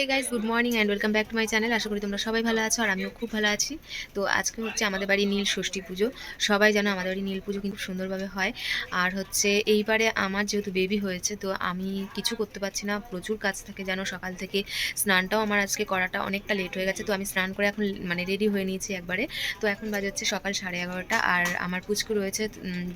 Hey guys good morning and welcome back to my channel আশা করি তোমরা সবাই ভালো আছো আর আমিও খুব ভালো আছি। তো আজকে হচ্ছে আমাদের বাড়ি নীল ষষ্ঠী পুজো। সবাই জানো আমাদের বাড়ি নীল পুজো কিন্তু সুন্দরভাবে হয়। আর হচ্ছে এইবারে আমার যেহেতু বেবি হয়েছে, তো আমি কিছু করতে পারছি না। প্রচুর কাজ থাকে জানো, সকাল থেকে স্নানটাও আমার আজকে করাটা অনেকটা লেট হয়ে গেছে। তো আমি স্নান করে এখন মানে রেডি হয়ে নিয়েছি একবারে। তো এখন বাজে হচ্ছে সকাল সাড়ে এগারোটা। আর আমার পুচকু রয়েছে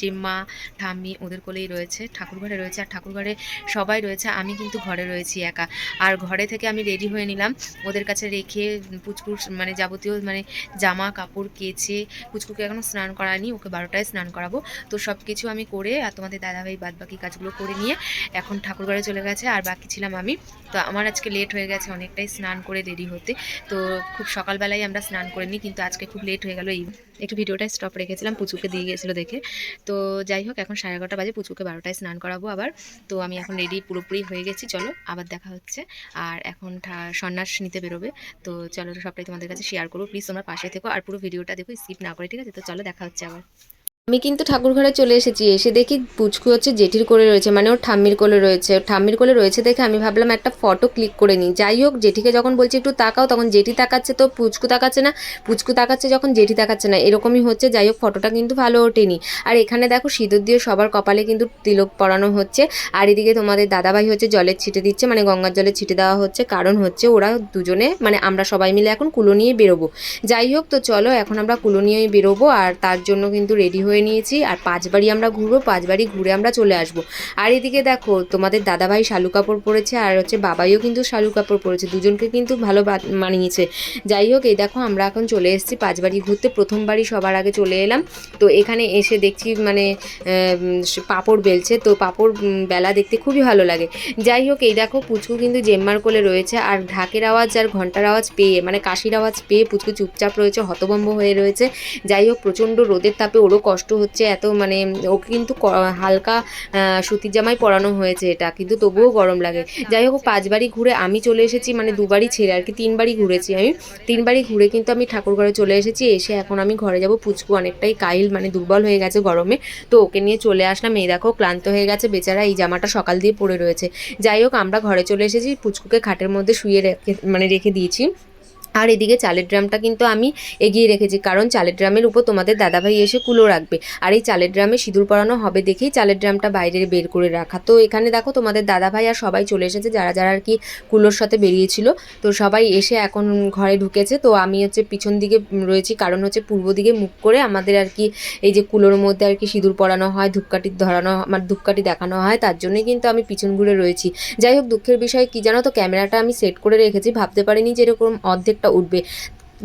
জেম্মা, ঠাম্মি ওদের কোলেই রয়েছে, ঠাকুরঘরে রয়েছে। আর ঠাকুরঘরে সবাই রয়েছে, আমি কিন্তু ঘরে রয়েছি একা। আর ঘরে থেকে আমি রেডি হয়ে নিলাম। ওদের কাছে রেখে পুচকুর মানে যাবতীয় মানে জামা, কাপড় কেচে পুচকুকে এখনও স্নান করানি ওকে বারোটায় স্নান করাবো। তো সব কিছু আমি করে আর তোমাদের দাদাভাই বাদ বাকি কাজগুলো করে নিয়ে এখন ঠাকুরঘরে চলে গেছে, আর বাকি ছিলাম আমি। তো আমার আজকে লেট হয়ে গেছে, অনেকটাই স্নান করে রেডি হতে। তো খুব সকালবেলায় আমরা স্নান করে নিই কিন্তু আজকে খুব লেট হয়ে গেল এই একটু ভিডিওটা স্টপ রেখেছিলাম, পুচুকে দিয়ে গিয়েছিল দেখে। তো যাই হোক, এখন সাড়ে এগারোটা বাজে, পুচুকে বারোটায় স্নান করাবো আবার। তো আমি এখন রেডি পুরোপুরি হয়ে গেছি, চলো আবার দেখা হচ্ছে। আর এখন ঠা- সন্ন্যাস নিতে বেরোবে। তো চলো সবটাই তোমাদের কাছে শেয়ার করব। প্লিজ তোমরা পাশে থেকো। আর পুরো ভিডিওটা দেখো স্কিপ না করে, ঠিক আছে? তো চলো, দেখা হচ্ছে আবার। আমি কিন্তু ঠাকুর ঘরে চলে এসেছি, এসে দেখি পুচকু হচ্ছে জেঠির কোলে রয়েছে মানে ওর ঠাম্মির কোলে রয়েছে, ওর ঠাম্মির কোলে রয়েছে দেখে আমি ভাবলাম একটা ফটো ক্লিক করে নিই। যাই হোক, জেঠিকে যখন বলছি একটু তাকাও, তখন জেঠি তাকাচ্ছে তো পুচকু তাকাচ্ছে না, পুচকু তাকাচ্ছে যখন জেঠি তাকাচ্ছে না, এরকমই হচ্ছে, যাই হোক ফটোটা কিন্তু ভালো ওঠেনি। আর এখানে দেখো সিঁদুর দিয়ে সবার কপালে কিন্তু তিলক পরানো হচ্ছে, আর এদিকে তোমাদের দাদাভাই হচ্ছে জলের ছিটে দিচ্ছে মানে গঙ্গার জলে ছিটে দেওয়া হচ্ছে, কারণ হচ্ছে ওরা দুজনে মানে আমরা সবাই মিলে এখন কুলো নিয়ে বেরোবো। যাই হোক, তো চলো এখন আমরা কুলো নিয়েই বেরোবো, আর তার জন্য কিন্তু রেডি হয়ে নিয়েছি আর পাঁচ বাড়ি আমরা ঘুরবো, পাঁচ বাড়ি ঘুরে আমরা চলে আসব। আর এদিকে দেখো, তোমাদের দাদাভাই শালু কাপড় পরেছে আর হচ্ছে বাবাইও কিন্তু শালু কাপড় পরেছে, দুজনকে কিন্তু ভালো মানিয়েছে। যাই হোক, এই দেখো আমরা এখন চলে এসেছি পাঁচ বাড়ি ঘুরতে প্রথমবারই সবার আগে চলে এলাম। তো এখানে এসে দেখছি মানে পাপড় বেলছে, তো পাপড় বেলা দেখতে খুবই ভালো লাগে। যাই হোক, এই দেখো পুচকু কিন্তু জেম্মার কোলে রয়েছে আর ঢাকের আওয়াজ আর ঘণ্টার আওয়াজ পেয়ে মানে কাশির আওয়াজ পেয়ে পুচকু চুপচাপ রয়েছে, হতভম্ব হয়ে রয়েছে। যাই হোক, প্রচণ্ড রোদের তাপে ওরও কষ্ট হচ্ছে, এত মানে ওকে কিন্তু হালকা সুতির জামাই পরানো হয়েছে এটা, কিন্তু তবুও গরম লাগে। যাই হোক পাঁচবারই ঘুরে আমি চলে এসেছি মানে দুবারই ছেড়ে আর কি তিনবারই ঘুরেছি আমি। তিনবারই ঘুরে কিন্তু আমি ঠাকুর ঘরে চলে এসেছি, এসে এখন আমি ঘরে যাব। পুচকু অনেকটাই কাইল মানে দুর্বল হয়ে গেছে গরমে। তো ওকে নিয়ে চলে আসলাম। এই দেখো, ক্লান্ত হয়ে গেছে বেচারা, এই জামাটা সকাল দিয়ে পরে রয়েছে। যাই হোক, আমরা ঘরে চলে এসেছি, পুচকুকে খাটের মধ্যে শুয়ে রেখে মানে রেখে দিয়েছি। আর এদিকে চালের ড্রামটা কিন্তু আমি এগিয়ে রেখেছি, কারণ চালের ড্রামের উপর তোমাদের দাদাভাই এসে কুলো রাখবে। আর এই চালের ড্রামে সিঁদুর পরানো হবে দেখেই চালের ড্রামটা বাইরে বের করে রাখা। তো এখানে দেখো তোমাদের দাদাভাই আর সবাই চলে এসেছে, যারা যারা আর কি কুলোর সাথে বেরিয়েছিল। তো সবাই এসে এখন ঘরে ঢুকেছে। তো আমি হচ্ছে পিছন দিকে রয়েছি, কারণ হচ্ছে পূর্ব দিকে মুখ করে আমাদের আর কি এই যে কুলোর মধ্যে আর কি সিঁদুর পরানো হয়, ধূপকাঠি ধরানো মানে ধূপকাঠি দেখানো হয়, তার জন্যই কিন্তু আমি পিছন ঘুরে রয়েছি। যাই হোক, দুঃখের বিষয় কি জানো তো, ক্যামেরাটা আমি সেট করে রেখেছি, ভাবতে পারিনি যে এরকম অর্ধেকটা উঠবে।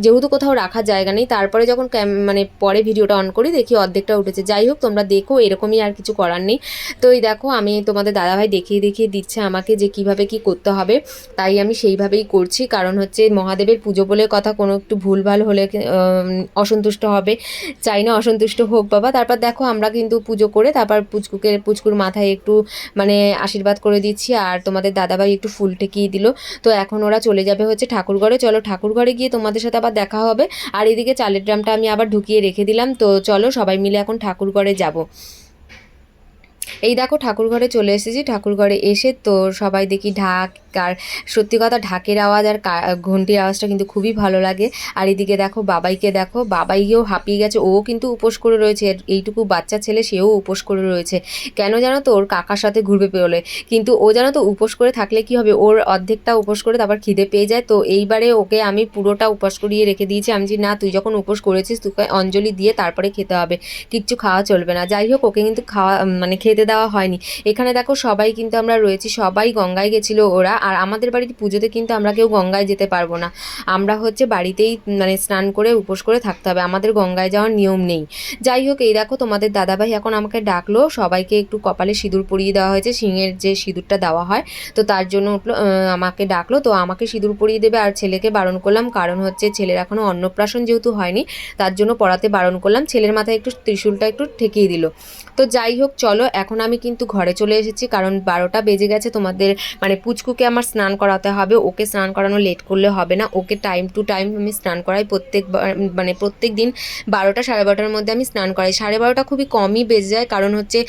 যেহেতু কোথাও রাখার জায়গা নেই, তারপরে যখন মানে পরে ভিডিওটা অন করি, দেখি অর্ধেকটা উঠেছে। যাই হোক, তোমরা দেখো, এরকমই আর কিছু করার নেই। তো এই দেখো, আমি তোমাদের দাদাভাই দেখিয়ে দেখিয়ে দিচ্ছে আমাকে যে কীভাবে কি করতে হবে। তাই আমি সেইভাবেই করছি। কারণ হচ্ছে মহাদেবের পুজো বলে কথা কোনো একটু ভুলভাল হলে অসন্তুষ্ট হবে। চাই না অসন্তুষ্ট হোক বাবা। তারপর দেখো, আমরা কিন্তু পুজো করে তারপর পুচকুকে, পুচকুর মাথায় একটু মানে আশীর্বাদ করে দিচ্ছি। আর তোমাদের দাদাভাই একটু ফুল ঠেকিয়ে দিল। তো এখন ওরা চলে যাবে হচ্ছে ঠাকুর ঘরে চলো ঠাকুর ঘরে গিয়ে তোমাদের সাথে আবার দেখা হবে। আর এদিকে চালের ড্রামটা আমি আবার ঢুকিয়ে রেখে দিলাম। তো চলো সবাই মিলে এখন ঠাকুর ঘরে যাব। এই দেখো ঠাকুর ঘরে চলে এসেছি। ঠাকুর ঘরে এসে তো সবাই দেখি ঢাক, আর সত্যি কথা ঢাকের আওয়াজ আর ঘন্টির আওয়াজটা কিন্তু খুবই ভালো লাগে। আর এদিকে দেখো বাবাইকে দেখো বাবাইকেও হাঁপিয়ে গেছে। ও কিন্তু উপোস করে রয়েছে। এইটুকু বাচ্চা ছেলে, সেও উপোস করে রয়েছে। কেন জানো তো? ওর কাকার সাথে ঘুরবে পেরোলে। কিন্তু ও জানো তো উপোস করে থাকলে কি হবে? ওর অর্ধেকটা উপোস করে তারপর খিদে পেয়ে যায়। তো এইবারে ওকে আমি পুরোটা উপোস করিয়ে রেখে দিয়েছি। আমি যে, না, তুই যখন উপোস করেছিস, তোকে অঞ্জলি দিয়ে তারপরে খেতে হবে। কিচ্ছু খাওয়া চলবে না। যাই হোক, ওকে কিন্তু খাওয়া মানে খেতে দেওয়া হয়নি। এখানে দেখো সবাই কিন্তু আমরা রয়েছি, সবাই গঙ্গায় গেছিল ওরা। আর আমাদের বাড়ির পুজোতে কিন্তু আমরা কেউ গঙ্গায় যেতে পারব না। আমরা হচ্ছে বাড়িতেই মানে স্নান করে, উপোস করে থাকতে হবে। আমাদের গঙ্গায় যাওয়ার নিয়ম নেই। যাই হোক, এই দেখো তোমাদের দাদাভাই এখন আমাকে ডাকলো। সবাইকে একটু কপালে সিঁদুর পরিয়ে দেওয়া হয়েছে। সিংয়ের যে সিঁদুরটা দেওয়া হয়, তো তার জন্য উঠল আমাকে ডাকলো। তো আমাকে সিঁদুর পরিয়ে দেবে আর ছেলেকে বারণ করলাম। কারণ হচ্ছে ছেলের এখনও অন্নপ্রাশন যেহেতু হয়নি, তার জন্য পড়াতে বারণ করলাম। ছেলের মাথায় একটু ত্রিশূলটা একটু ঠেকিয়ে দিল। তো যাই হোক, চলো এখন আমি কিন্তু ঘরে চলে এসেছি, কারণ বারোটা বেজে গেছে, তোমাদের মানে পুচকুকে আমার স্নান করাতে হবে, ওকে স্নান করানো লেট করলে হবে না, ওকে টাইম টু টাইম আমি স্নান করাই প্রত্যেক মানে প্রত্যেক দিন বারোটা সাড়ে বারোটার মধ্যে আমি স্নান করাই। সাড়ে বারোটা খুবই কমই বেজে যায়, কারণ হচ্ছে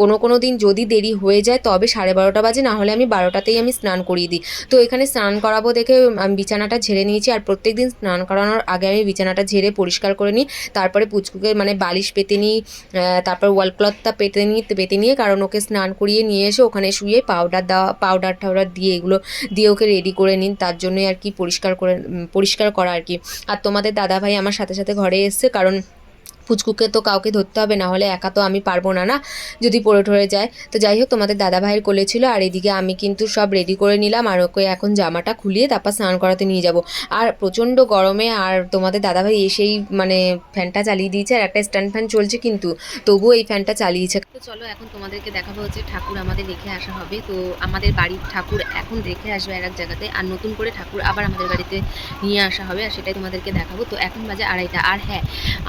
কোনো কোনো দিন যদি দেরি হয়ে যায়, তবে সাড়ে বারোটা বাজে, না হলে আমি বারোটাতেই আমি স্নান করিয়ে দিই। তো এখানে স্নান করাবো দেখে আমি বিছানাটা ঝেড়ে নিয়েছি, আর প্রত্যেক দিন স্নান করানোর আগে আমি বিছানাটা ঝেড়ে পরিষ্কার করে নিই, তারপরে পুচকুকে মানে বালিশ পেতে নিই তারপর ওয়াল ক্লথটা পেতে নিই পেতে নিয়ে, কারণ ওকে স্নান করিয়ে নিয়ে এসে ওখানে শুয়ে পাউডার দেওয়া পাউডার টাউডার দিয়ে এগুলো, দিয়ে ওকে রেডি করে নিন। তার জন্যই আর কি পরিষ্কার করে পরিষ্কার করা আর কি। আর তোমাদের দাদাভাই আমার সাথে সাথে ঘরে এসছে, কারণ পুচকুকে তো কাউকে ধরতে হবে, না হলে একা তো আমি পারব না না? যদি পড়ে ঠরে যায়। তো যাই হোক, তোমাদের দাদা ভাইয়ের কোলে ছিল, আর এদিকে আমি কিন্তু সব রেডি করে নিলাম, আর ওকে এখন জামাটা খুলিয়ে তারপর স্নান করাতে নিয়ে যাব। আর প্রচণ্ড গরমে, আর তোমাদের দাদা ভাই এসেই মানে ফ্যানটা চালিয়ে দিয়েছে, আর একটা স্ট্যান্ড ফ্যান চলছে কিন্তু, তবুও এই ফ্যানটা চালিয়েছে। তো চলো, এখন তোমাদেরকে দেখাবো হচ্ছে ঠাকুর আমাদের রেখে আসা হবে। তো আমাদের বাড়ির ঠাকুর এখন রেখে আসবে আর এক জায়গাতে, আর নতুন করে ঠাকুর আবার আমাদের বাড়িতে নিয়ে আসা হবে, আর সেটাই তোমাদেরকে দেখাবো। তো এখন বাজে আড়াইটা। আর হ্যাঁ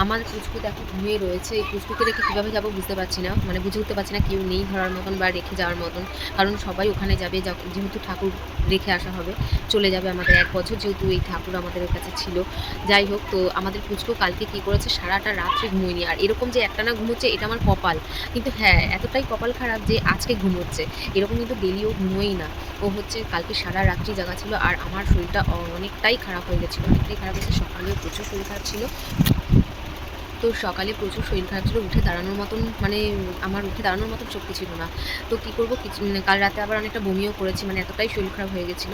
আমার পুচকু দেখো ঘুমিয়ে রয়েছে, এই পুচকুকে রেখে কীভাবে যাব বুঝতে পারছি না। মানে বুঝে উঠতে পারছি না কেউ নেই ধরার মতন বা রেখে যাওয়ার মতন। কারণ সবাই ওখানে যাবে যেহেতু ঠাকুর রেখে আসা হবে, চলে যাবে আমাদের এক বছর যেহেতু এই ঠাকুর আমাদের কাছে ছিল। যাই হোক, তো আমাদের পুচকু কালকে কী করেছে, সারাটা রাত্রে ঘুমোয়নি আর এরকম যে একটা না ঘুমোচ্ছে, এটা আমার কপাল। কিন্তু হ্যাঁ এতটাই কপাল খারাপ যে আজকে ঘুমোচ্ছে। এরকম কিন্তু ডেলিও ঘুমোই না। ও হচ্ছে কালকে সারা রাত্রি জায়গা ছিল, আর আমার শরীরটা অনেকটাই খারাপ হয়ে গেছিল, অনেকটাই খারাপ হয়েছে। সকালে প্রচুর শরীর খারাপ ছিল। তো সকালে প্রচুর শরীর খারাপ ছিল, উঠে দাঁড়ানোর মতন মানে আমার উঠে দাঁড়ানোর মতন শক্তি ছিল না। তো কী করব? কিছু কাল রাতে আবার অনেকটা বমিও করেছি মানে এতটাই শরীর খারাপ হয়ে গেছিল।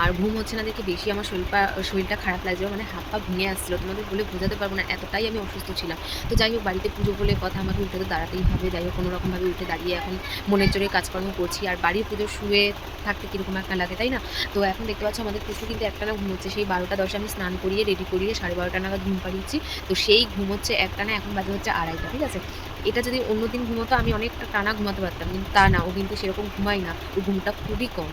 আর ঘুম হচ্ছে না দেখে বেশি আমার শরীর শরীরটা খারাপ লাগছিল মানে হাত পা ভেঙে আসছিল। তোমাদের বলে বোঝাতে পারব না, এতটাই আমি অসুস্থ ছিলাম। তো যাই হোক, বাড়িতে পুজো বলে কথা, আমাকে উঠে তো দাঁড়াতেই হবে। যাই হোক কোনোরকমভাবে উঠে দাঁড়িয়ে এখন মনের জোরে কাজকর্ম করছি। আর বাড়ির পুজো শুয়ে থাকতে কীরকম একটা লাগে, তাই না? তো এখন দেখতে পাচ্ছ আমাদের পুজো কিন্তু একটানা ঘুমোচ্ছে। সেই বারোটা দশে আমি স্নান করিয়ে রেডি করিয়ে সাড়ে বারোটা নাগাদ ঘুম পাড়িয়েছি। তো সেই ঘুম হচ্ছে একটানা এখন বাজে হচ্ছে আড়াইটা, ঠিক আছে? এটা যদি অন্য দিন ঘুমোতো আমি অনেকটা টানা ঘুমাতে পারতাম, কিন্তু তা না, ও কিন্তু সেরকম ঘুমাই না, ও ঘুমটা খুবই কম।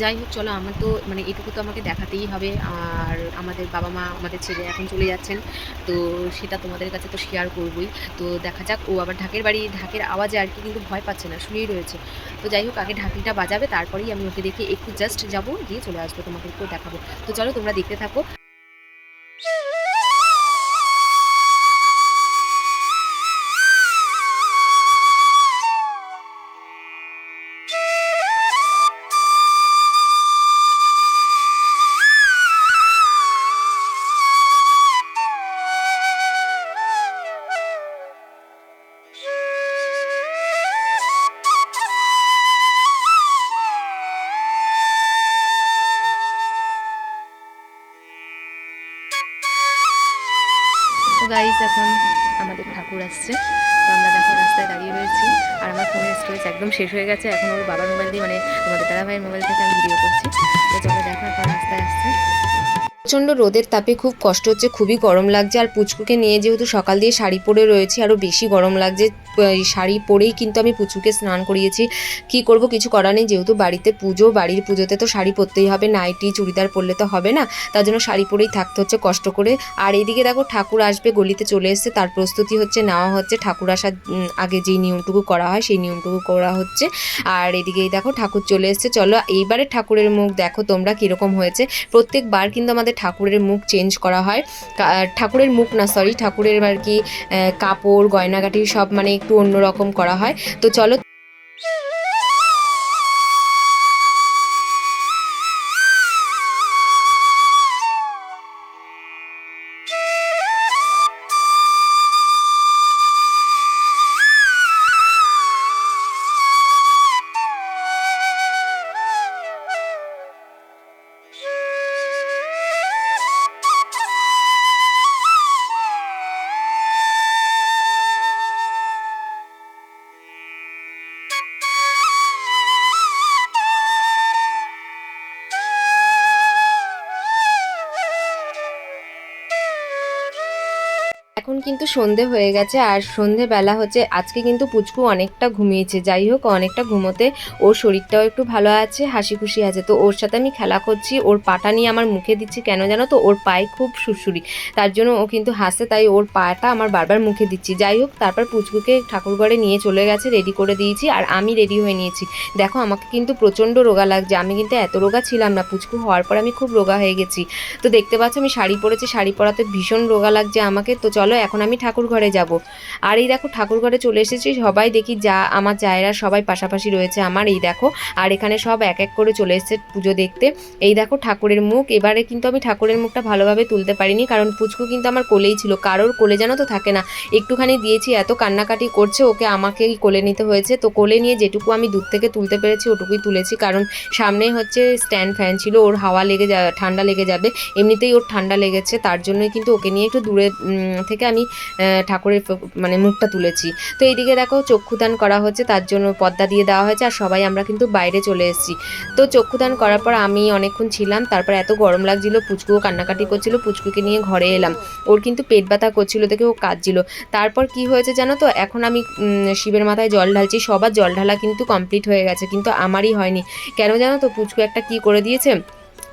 যাই হোক, চলো, আমার তো মানে এটুকু তো আমাকে দেখাতেই হবে, আর আমাদের বাবা মা, আমাদের ছেলে এখন চলে যাচ্ছেন, তো সেটা তোমাদের কাছে তো শেয়ার করবই। তো দেখা যাক, ও আবার ঢাকের বাড়ি, ঢাকের আওয়াজে আর কি কিন্তু ভয় পাচ্ছে না শুয়েই রয়েছে। তো যাই হোক, আগে ঢাকিটা বাজাবে, তারপরেই আমি ওকে দেখে একটু জাস্ট যাব, গিয়ে চলে আসব তোমাদেরকেও দেখাবো। তো চলো, তোমরা দেখতে থাকো। গাইজ এখন আমাদের ঠাকুর আসছে। তো আমরা দেখো রাস্তায় দাঁড়িয়ে রয়েছি। আর আমার ফোনের স্টোরেজ একদম শেষ হয়ে গেছে। এখন ওর বাবার মোবাইল দিয়ে মানে তোমাদের দাদা ভাইয়ের মোবাইল থেকে আমি ভিডিও করছি। তো চলো দেখো রাস্তায় আসছে। প্রচণ্ড রোদের তাপে খুব কষ্ট হচ্ছে, খুবই গরম লাগছে। আর পুচকুকে নিয়ে যেহেতু সকাল দিয়ে শাড়ি পরে রয়েছি আরও বেশি গরম লাগছে। শাড়ি পরেই কিন্তু আমি পুচুকে স্নান করিয়েছি। কি করব, কিছু করার নেই। যেহেতু বাড়িতে পুজো, বাড়ির পুজোতে তো শাড়ি পরতেই হবে। নাইটি, চুড়িদার পরলে তো হবে না। তার জন্য শাড়ি পরেই থাকতে হচ্ছে কষ্ট করে। আর এদিকে দেখো, ঠাকুর আসবে, গলিতে চলে এসছে। তার প্রস্তুতি হচ্ছে, নেওয়া হচ্ছে। ঠাকুর আসার আগে যেই নিয়মটুকু করা হয়, সেই নিয়মটুকু করা হচ্ছে। আর এদিকেই দেখো, ঠাকুর চলে এসছে। চলো এইবারে ঠাকুরের মুখ দেখো তোমরা কীরকম হয়েছে। প্রত্যেকবার কিন্তু আমাদের ঠাকুরের মুখ চেঞ্জ করা হয়। ঠাকুরের মুখ না সরি ঠাকুরের আর কি কাপড়, গয়নাগাটি সব মানে একটু অন্যরকম করা হয়। তো চলো এখন কিন্তু সন্ধে হয়ে গেছে আর সন্ধেবেলা হচ্ছে, আজকে কিন্তু পুচকু অনেকটা ঘুমিয়েছে। যাই হোক, অনেকটা ঘুমোতে ওর শরীরটাও একটু ভালো আছে হাসি খুশি আছে। তো ওর সাথে আমি খেলা করছি, ওর পাটা নিয়ে আমার মুখে দিচ্ছি কেন জানো তো? ওর পায়ে খুব সুরসুরি তার জন্য ও কিন্তু হাসে তাই ওর পাটা আমার বারবার মুখে দিচ্ছি। যাই হোক, তারপর পুচকুকে ঠাকুরঘরে নিয়ে চলে গেছে রেডি করে দিয়েছি আর আমি রেডি হয়ে নিয়েছি। দেখো, আমাকে কিন্তু প্রচণ্ড রোগা লাগছে। আমি কিন্তু এত রোগা ছিলাম না। পুচকু হওয়ার পর আমি খুব রোগা হয়ে গেছি। তো দেখতে পাচ্ছ, আমি শাড়ি পরেছি, শাড়ি পরাতে ভীষণ রোগা লাগছে আমাকে। তো চলো এখন আমি ঠাকুর ঘরে যাব। আর এই দেখো ঠাকুর ঘরে চলে এসেছি। সবাই দেখি যা, আমার জায়েরা সবাই পাশাপাশি রয়েছে আমার, এই দেখো। আর এখানে সব এক এক করে চলে এসেছে পুজো দেখতে। এই দেখো ঠাকুরের মুখ। এবারে কিন্তু আমি ঠাকুরের মুখটা ভালোভাবে তুলতে পারিনি, কারণ পুচকু কিন্তু আমার কোলেই ছিল। কারোর কোলে যেন তো থাকে না। একটুখানি দিয়েছি, এত কান্নাকাটি করছে ওকে, আমাকেই কোলে নিতে হয়েছে। তো কোলে নিয়ে যেটুকু আমি দূর থেকে তুলতে পেরেছি, ওটুকুই তুলেছি। কারণ সামনেই হচ্ছে স্ট্যান্ড ফ্যান ছিল, ওর হাওয়া লেগে যা, ঠান্ডা লেগে যাবে। এমনিতেই ওর ঠান্ডা লেগেছে, তার জন্যই কিন্তু ওকে নিয়ে একটু দূরে থেকে আমি আহ, ঠাকুরের মানে মুখটা তুলেছি। তো এইদিকে দেখো চক্ষুদান করা হচ্ছে তার জন্য পদ্মা দিয়ে দেওয়া হয়েছে আর সবাই আমরা কিন্তু বাইরে চলে এসেছি। তো চক্ষুদান করার পর আমি অনেকক্ষণ ছিলাম তারপর এত গরম লাগছিল পুচকুও কান্নাকাটি করছিল পুচকুকে নিয়ে ঘরে এলাম। ওর কিন্তু পেট ব্যথা করছিল দেখে ও কাঁদছিল। তারপর কি হয়েছে জানো তো এখন আমি শিবের মাথায় জল ঢালছি সবার জল ঢালা কিন্তু কমপ্লিট হয়ে গেছে কিন্তু আমারই হয়নি। কেন জানো তো পুচকু একটা কি করে দিয়েছে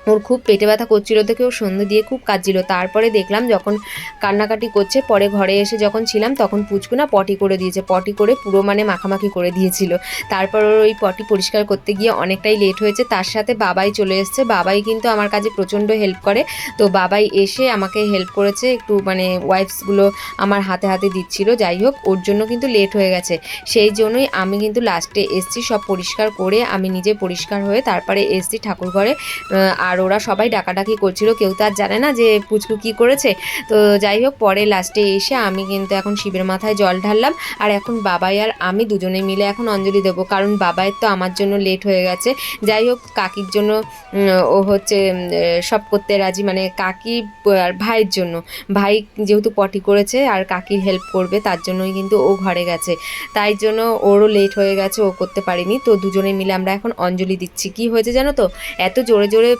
ওর খুব পেটে ব্যথা করছিল দেখে ও সন্ধে দিয়ে খুব কাঁদছিল। তারপরে দেখলাম যখন কান্নাকাটি করছে পরে ঘরে এসে যখন ছিলাম তখন পুচকু না পটি করে দিয়েছে। পটি করে পুরো মানে মাখামাখি করে দিয়েছিল। তারপর ওর ওই পটি পরিষ্কার করতে গিয়ে অনেকটাই লেট হয়েছে। তার সাথে বাবাই চলে এসছে। বাবাই কিন্তু আমার কাজে প্রচণ্ড হেল্প করে। তো বাবাই এসে আমাকে হেল্প করেছে একটু মানে ওয়াইফসগুলো আমার হাতে হাতে দিচ্ছিল। যাই হোক ওর জন্য কিন্তু লেট হয়ে গেছে। সেই জন্যই আমি কিন্তু লাস্টে এসছি। সব পরিষ্কার করে আমি নিজে পরিষ্কার হয়ে তারপরে এসছি ঠাকুর ঘরে। আহ, আর ওরা সবাই ডাকাডাকি করছিল, কেউ তো আর জানে না যে পুচকু কি করেছে। তো যাই হোক, পরে লাস্টে এসে আমি কিন্তু এখন শিবের মাথায় জল ঢাললাম, আর এখন বাবাই আর আমি দুজনে মিলে এখন অঞ্জলি দেবো, কারণ বাবাইয়ের তো আমার জন্য লেট হয়ে গেছে। যাই হোক, কাকির জন্য ও হচ্ছে সব করতে রাজি মানে কাকি আর ভাইয়ের জন্য। ভাই যেহেতু পটি করেছে, আর কাকির হেল্প করবে, তার জন্যই কিন্তু ও ঘরে গেছে। তাই জন্য ওরও লেট হয়ে গেছে, ও করতে পারিনি। তো দুজনে মিলে আমরা এখন অঞ্জলি দিচ্ছি। কি হয়েছে জানো তো? এত জোরে জোরে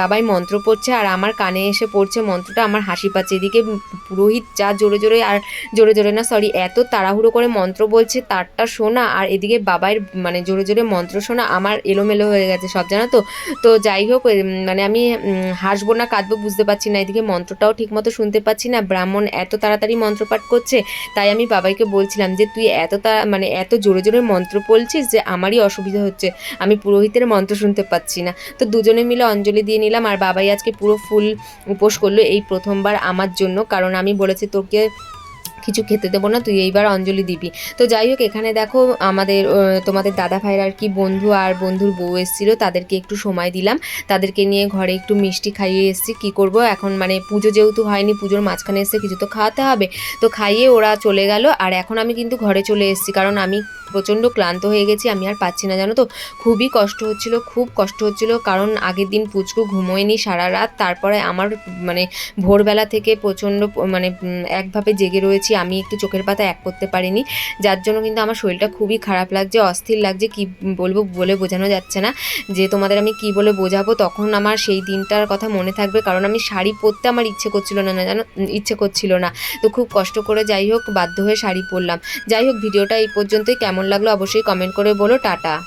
বাবাই মন্ত্র পড়ছে আর আমার কানে এসে পড়ছে মন্ত্রটা। আমার হাসি পাচ্ছে। এদিকে পুরোহিত যা জোরে জোরে আর জোরে জোরে না সরি এত তাড়াহুড়ো করে মন্ত্র বলছে, তারটা শোনা আর এদিকে বাবাইয়ের মানে জোরে জোরে মন্ত্র শোনা আমার এলোমেলো হয়ে গেছে সব, জানো তো? তো যাই হোক মানে আমি হাসবো না, কাঁদবো, বুঝতে পারছি না। এদিকে মন্ত্রটাও ঠিকমতো শুনতে পাচ্ছি না। ব্রাহ্মণ এত তাড়াতাড়ি মন্ত্রপাঠ করছে, তাই আমি বাবাইকে বলছিলাম যে, তুই এত মানে এত জোরে জোরে মন্ত্র বলছিস যে, আমারই অসুবিধা হচ্ছে। আমি পুরোহিতের মন্ত্র শুনতে পাচ্ছি না। তো দুজনে মিলে অঞ্জলি দিয়ে নিলাম। আর বাবাই আজকে পুরো ফুল উপোস করল এই প্রথমবার আমার জন্য। কারণ আমি বলেছি তোকে কিছু খেতে দেবো না, তুই এইবার অঞ্জলি দিবি। তো যাই হোক, এখানে দেখো আমাদের তোমাদের দাদা ভাইয়ের আর কি বন্ধু আর বন্ধুর বউ এসেছিল, তাদেরকে একটু সময় দিলাম। তাদেরকে নিয়ে ঘরে একটু মিষ্টি খাইয়ে এসেছি। কি করব? এখন মানে পুজো যেহেতু হয়নি, পুজোর মাঝখানে এসে কিছু তো খাওয়াতে হবে। তো খাইয়ে ওরা চলে গেল, আর এখন আমি কিন্তু ঘরে চলে এসেছি, কারণ আমি প্রচণ্ড ক্লান্ত হয়ে গেছি, আমি আর পাচ্ছি না, জানো তো? খুবই কষ্ট হচ্ছিল, খুব কষ্ট হচ্ছিল, কারণ আগের দিন পুচকু ঘুমোয়নি সারা রাত, তারপরে আমার মানে ভোরবেলা থেকে প্রচণ্ড মানে একভাবে জেগে রয়েছি আমি একটু চোখের পাতা এক করতে পারিনি। যার জন্য কিন্তু আমার শরীরটা খুবই খারাপ লাগছে, অস্থির লাগছে, কি বলব বলে বোঝানো যাচ্ছে না। যে তোমাদের আমি কি বলে বোঝাবো, তখন আমার সেই দিনটার কথা মনে থাকবে। কারণ আমি শাড়ি পরতে আমার ইচ্ছে করছিল না না জানো? ইচ্ছে করছিল না। তো খুব কষ্ট করে যাই হোক বাধ্য হয়ে শাড়ি পরলাম। যাই হোক, ভিডিওটা এই পর্যন্তই। কেমন লাগল অবশ্যই কমেন্ট করে বলো। টাটা।